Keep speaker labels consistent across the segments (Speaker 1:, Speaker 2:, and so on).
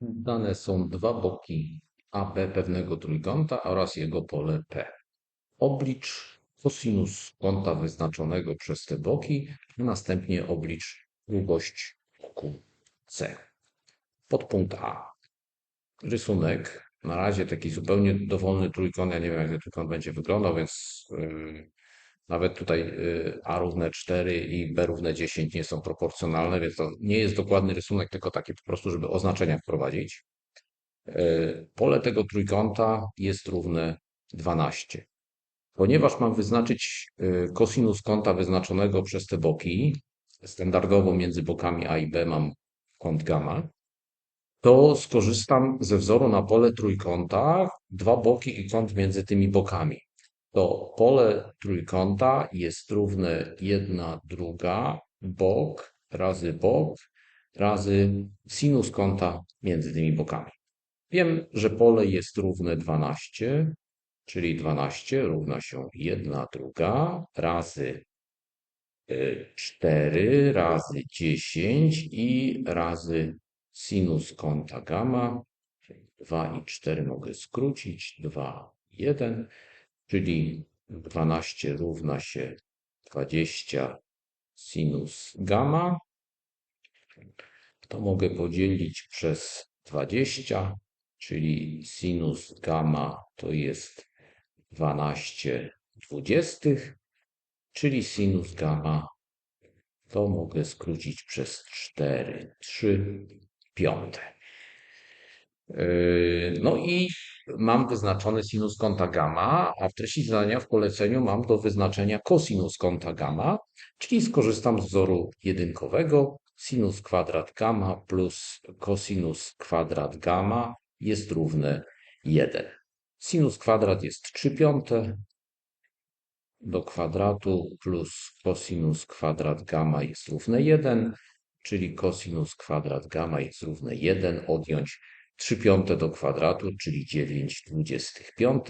Speaker 1: Dane są dwa boki AB pewnego trójkąta oraz jego pole P. Oblicz kosinus kąta wyznaczonego przez te boki, a następnie oblicz długość boku C. Podpunkt A. Rysunek. Na razie taki zupełnie dowolny trójkąt. Ja nie wiem, jak ten trójkąt będzie wyglądał, więc yy, nawet tutaj yy, A równe 4 i B równe 10 nie są proporcjonalne, więc to nie jest dokładny rysunek, tylko taki po prostu, żeby oznaczenia wprowadzić. Yy, Pole tego trójkąta jest równe 12. Ponieważ mam wyznaczyć yy, kosinus kąta wyznaczonego przez te boki, standardowo między bokami A i B mam kąt gamma, to skorzystam ze wzoru na pole trójkąta, dwa boki i kąt między tymi bokami. To pole trójkąta jest równe jedna druga bok razy bok razy sinus kąta między tymi bokami. Wiem, że pole jest równe 12, czyli 12 równa się jedna druga razy 4 razy 10 i razy sinus kąta gamma. 2 i 4 mogę skrócić. 2, 1, czyli 12 równa się 20 sinus gamma. To mogę podzielić przez 20, czyli sinus gamma to jest 12 dwudziestych, czyli sinus gamma to mogę skrócić przez 4, 3 piąte. Yy, no i mam wyznaczony sinus kąta gamma, a w treści zadania w poleceniu mam do wyznaczenia kosinus kąta gamma, czyli skorzystam z wzoru jedynkowego. Sinus kwadrat gamma plus kosinus kwadrat gamma jest równe 1. Sinus kwadrat jest 3 piąte do kwadratu plus kosinus kwadrat gamma jest równe 1 czyli kosinus kwadrat gamma jest równe 1, odjąć 3 piąte do kwadratu, czyli 9 25.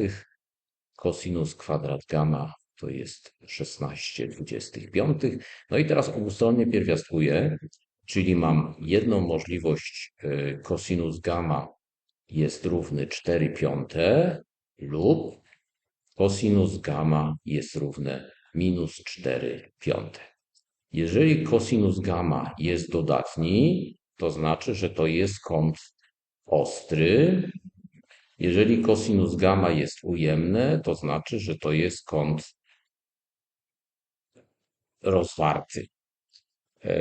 Speaker 1: Kosinus kwadrat gamma to jest 16 25. No i teraz obustronnie pierwiastkuję, czyli mam jedną możliwość kosinus y, gamma jest równy 4 piąte lub kosinus gamma jest równe minus 4 piąte. Jeżeli kosinus gamma jest dodatni, to znaczy, że to jest kąt ostry. Jeżeli kosinus gamma jest ujemny, to znaczy, że to jest kąt rozwarty. E,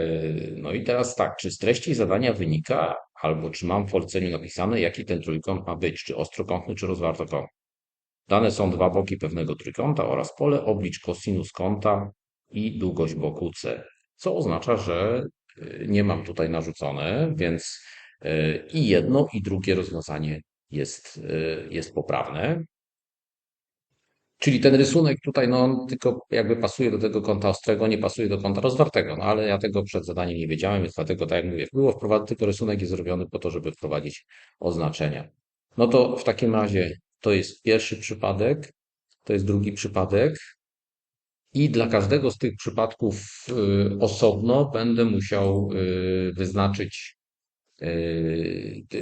Speaker 1: no i teraz tak, czy z treści zadania wynika, albo czy mam w poleceniu napisane, jaki ten trójkąt ma być, czy ostrokątny, czy rozwartokątny. Dane są dwa boki pewnego trójkąta oraz pole oblicz kosinus kąta i długość boku C, co oznacza, że y, nie mam tutaj narzucone, więc i jedno, i drugie rozwiązanie jest, y, jest poprawne. Czyli ten rysunek tutaj, no on tylko jakby pasuje do tego kąta ostrego, nie pasuje do kąta rozwartego, no ale ja tego przed zadaniem nie wiedziałem, więc dlatego, tak jak mówię, było wprowadzony, tylko rysunek jest zrobiony po to, żeby wprowadzić oznaczenia. No to w takim razie to jest pierwszy przypadek, to jest drugi przypadek, i dla każdego z tych przypadków y, osobno będę musiał y, wyznaczyć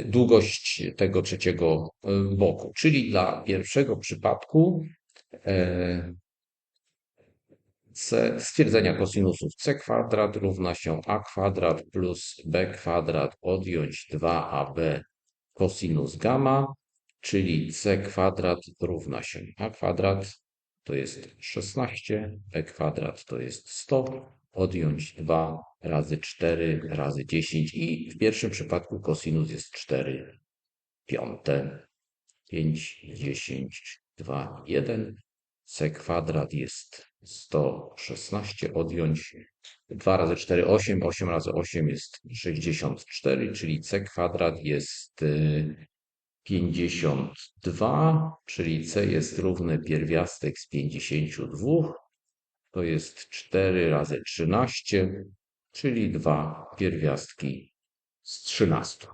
Speaker 1: długość tego trzeciego boku. Czyli dla pierwszego przypadku e, stwierdzenia kosinusów c kwadrat równa się a kwadrat plus b kwadrat odjąć 2ab kosinus gamma, czyli c kwadrat równa się a kwadrat to jest 16, e kwadrat to jest 100, odjąć 2 razy 4 razy 10 i w pierwszym przypadku kosinus jest 4 piąte. 5, 10, 2, 1. C kwadrat jest 116, odjąć 2 razy 4, 8, 8 razy 8 jest 64, czyli C kwadrat jest y, 52, czyli c jest równy pierwiastek z 52, to jest 4 razy 13, czyli 2 pierwiastki z 13.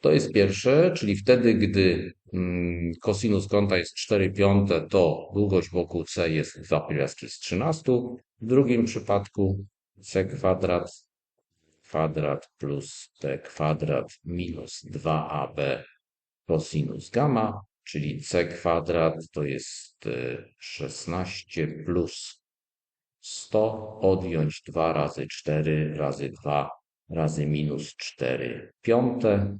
Speaker 1: To jest pierwsze, czyli wtedy, gdy mm, kosinus kąta jest 4 piąte, to długość wokół c jest 2 pierwiastki z 13. W drugim przypadku c kwadrat kwadrat plus b kwadrat minus 2ab cosinus gamma, czyli c kwadrat to jest 16 plus 100 odjąć 2 razy 4 razy 2 razy minus 4 piąte,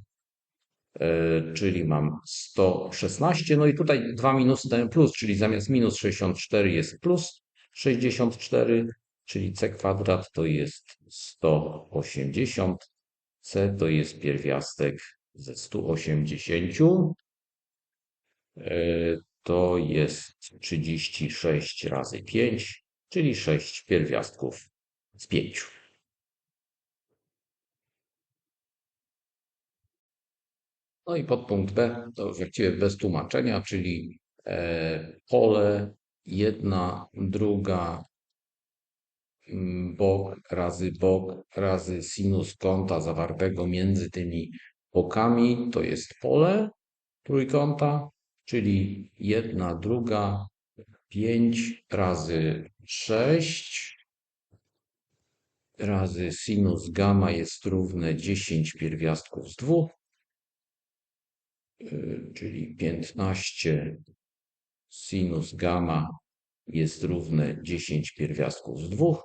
Speaker 1: e, czyli mam 116. No i tutaj 2 minus ten plus, czyli zamiast minus 64 jest plus 64, czyli c kwadrat to jest 180. c to jest pierwiastek ze 180. E, to jest 36 razy 5, czyli 6 pierwiastków z 5. No i podpunkt B to właściwie bez tłumaczenia, czyli e, pole jedna, druga, bok razy bok razy sinus kąta zawartego między tymi bokami to jest pole trójkąta, czyli jedna, druga, pięć razy sześć razy sinus gamma jest równe 10 pierwiastków z dwóch, y, czyli 15 sinus gamma jest równe 10 pierwiastków z dwóch,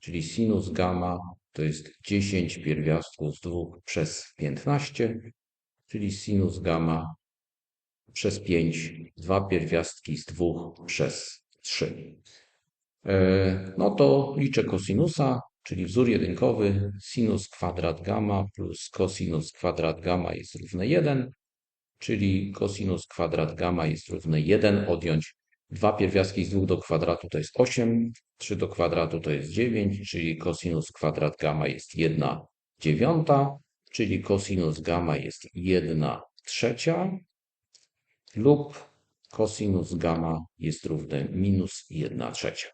Speaker 1: czyli sinus gamma to jest 10 pierwiastków z dwóch przez 15, czyli sinus gamma przez 5, dwa pierwiastki z 2 przez 3. E, no to liczę kosinusa, czyli wzór jedynkowy, sinus kwadrat gamma plus kosinus kwadrat gamma jest równe 1, czyli kosinus kwadrat gamma jest równe 1, odjąć dwa pierwiastki z 2 do kwadratu to jest 8, 3 do kwadratu to jest 9, czyli kosinus kwadrat gamma jest 1 dziewiąta, czyli kosinus gamma jest 1 trzecia, lub cosinus gamma jest równy minus 1 trzecia.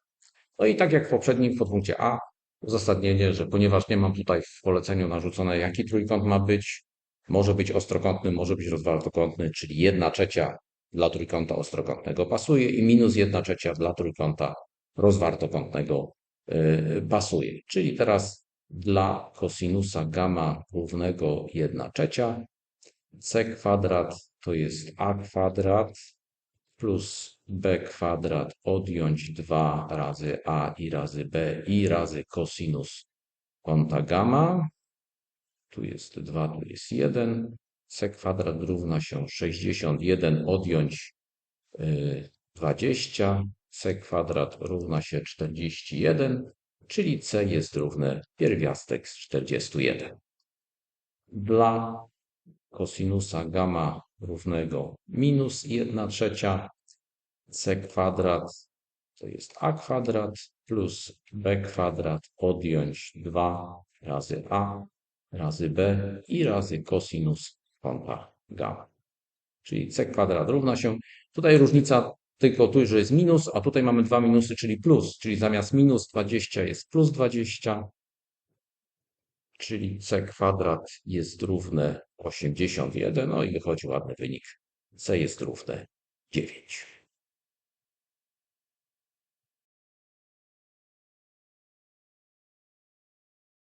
Speaker 1: No i tak jak w poprzednim podpunkcie A, uzasadnienie, że ponieważ nie mam tutaj w poleceniu narzucone, jaki trójkąt ma być, może być ostrokątny, może być rozwartokątny, czyli 1 trzecia dla trójkąta ostrokątnego pasuje i minus 1 trzecia dla trójkąta rozwartokątnego yy, pasuje. Czyli teraz dla kosinusa gamma równego 1 trzecia c kwadrat to jest a kwadrat plus b kwadrat odjąć 2 razy a i razy b i razy cosinus kąta gamma. Tu jest 2, tu jest 1. c kwadrat równa się 61 odjąć 20. Y, c kwadrat równa się 41, czyli c jest równe pierwiastek z 41. Dla kosinusa gamma równego minus 1 trzecia c kwadrat to jest a kwadrat plus b kwadrat odjąć 2 razy a razy b i razy kosinus kąta gamma. Czyli c kwadrat równa się, tutaj różnica tylko tu, że jest minus, a tutaj mamy dwa minusy, czyli plus, czyli zamiast minus 20 jest plus 20, czyli c kwadrat jest równe 81, no i wychodzi ładny wynik. c jest równe 9.